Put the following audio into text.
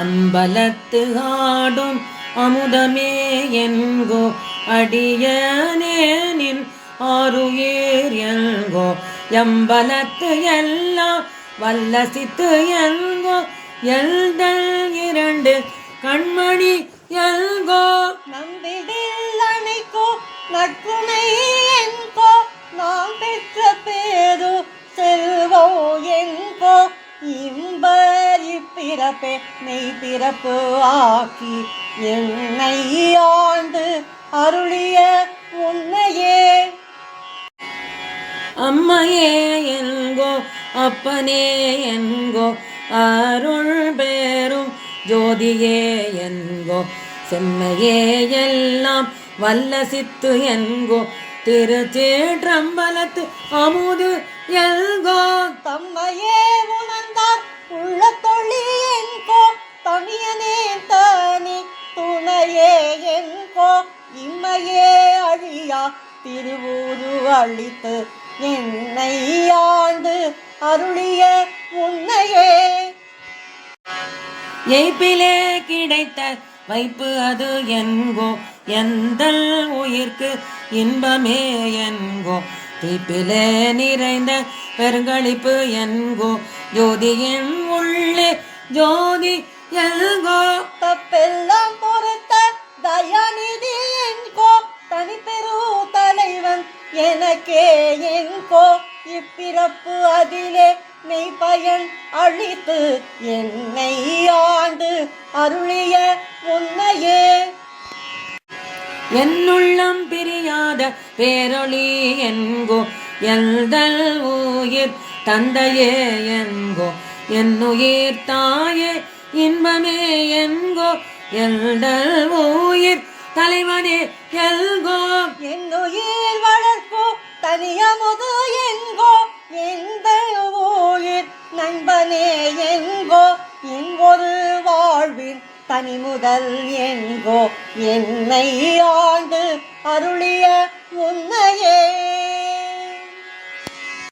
அம்பலத்து ஆடும் அமுதமே என்கோ அடியனேனின் ஆருயிர் என்கோ. எம்பலத்து எல்லாம் வல்லசித்து என்கோ எல்தல் இரண்டு கண்மணி எல்கோ நம்பிடில் அணைக்கோ நட்புனை என்கோ நாம் பெற்ற பேரு செல்வோ என்கோ. இம் பிறப்பே மெய் பிறப்பு ஆக்கி என்னை ஆண்டு அருளிய உன்னையே. அம்மையே என்கோ அப்பனே என்கோ அருள் பேரும் ஜோதியே என்கோ. செம்மையே எல்லாம் வல்ல சித்து என்கோ திருச்சேற்றம்பலத்து அமுது எல்கோ. தம்மையே உணர்ந்தார் உள்ள என்கோ இம்மையே அழியா திருவூரு அளித்து என்னை ஆண்டு அருளிய உன்னையே. எய்ப்பிலே கிடைத்த வைப்பு அது என்கோ எந்தல் உயிர்க்கு இன்பமே என்கோ. தீப்பிலே நிறைந்த பெருங்களிப்பு என்கோ ஜோதியின் உள்ளே ஜோதி எல்கோ. தப்பெல்லாம் எனக்கே என்கோ இப்பிறப்பு அதிலே மெய் பயன் அளித்து என்னை ஆண்டு அருளிய உன்னையே. என்னுள்ளம் பிரியாத பேரொளி என்கோ எல்தல் உயிர் தந்தையே என்கோ என்னுயிர் தாயே இன்பமே என்கோ எல்தல் உயிர் தலைவனே எல்கோ. என்னுயிர் அறியமுது தனியமுது என்கோ எந்த உயிர் நண்பனே என்கோ என் ஒரு வாழ்வின் தனி முதல் என்கோ என்னை ஆண்டு அருளிய உன்னை